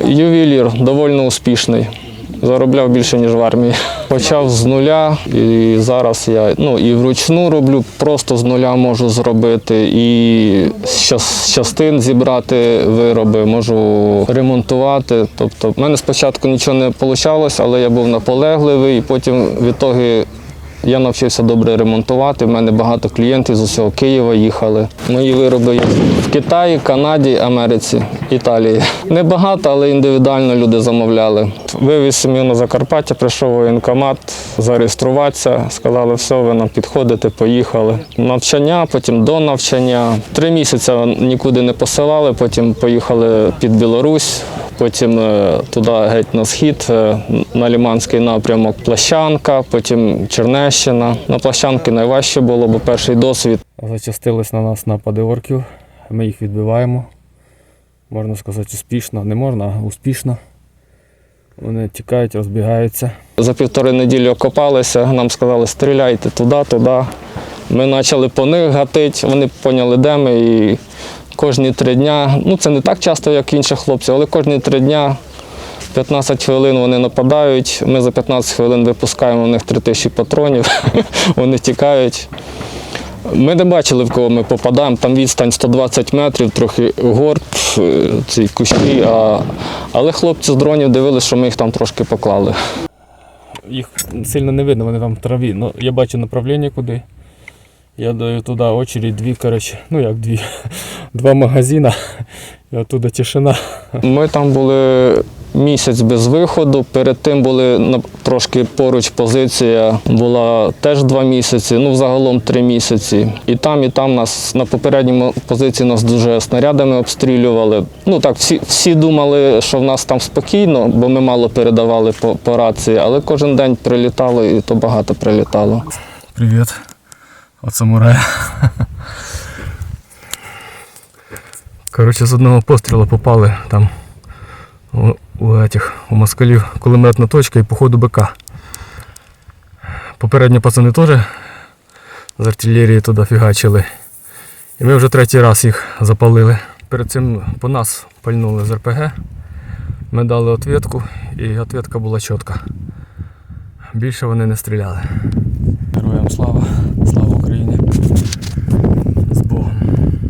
Ювелір доволі успішний. Заробляв більше, ніж в армії. Почав з нуля, і зараз я ну, і вручну роблю, просто з нуля можу зробити, і з частин зібрати вироби, можу ремонтувати. Тобто, в мене спочатку нічого не вийшло, але я був наполегливий, і потім в ітогі я навчився добре ремонтувати. У мене багато клієнтів з усього Києва їхали. Мої вироби є в Китаї, Канаді, Америці, Італії. Небагато, але індивідуально люди замовляли. Вивіз сім'ю на Закарпаття, прийшов воєнкомат, зареєструватися. Сказали, все, ви нам підходите, поїхали. Навчання, потім до навчання. Три місяці нікуди не посилали, потім поїхали під Білорусь. Потім е, туди геть на схід, е, на Ліманський напрямок Плащанка, потім Чернещина. На Плащанки найважче було, бо перший досвід. Зачастились на нас напади орків. Ми їх відбиваємо. Можна сказати, успішно. Не можна, а успішно. Вони тікають, розбігаються. За півтори неділі окопалися, нам сказали, стріляйте туди, туди. Ми почали по них гатити, вони поняли, де ми. І кожні три дня, ну це не так часто, як інших хлопців, але кожні три дня 15 хвилин вони нападають. Ми за 15 хвилин випускаємо в них 3000 патронів, вони тікають. Ми не бачили, в кого ми попадаємо. Там відстань 120 метрів, трохи горб, е, ці кущі. А... Але хлопці з дронів дивилися, що ми їх там трошки поклали. Їх сильно не видно, вони там в траві. Ну, я бачу направлення куди. Я даю туди очередь, дві, коротше, ну як дві, два магазина, і оттуда тишина. Ми там були місяць без виходу. Перед тим були трошки поруч позиція, була теж два місяці, ну загалом три місяці. І там, і там нас на попередній позиції нас дуже снарядами обстрілювали. Ну так, всі, всі думали, що в нас там спокійно, бо ми мало передавали по, по рації, але кожен день прилітало і то багато прилітало. Привіт. От самурая. Коротше, з одного пострілу попали там у, у, этих, у москалів кулеметна точка і походу БК. Попередні пацани теж з артилерії туди фігачили. І ми вже третій раз їх запалили. Перед цим по нас пальнули з РПГ. Ми дали ответку і ответка була чітка. Більше вони не стріляли. Героям слава.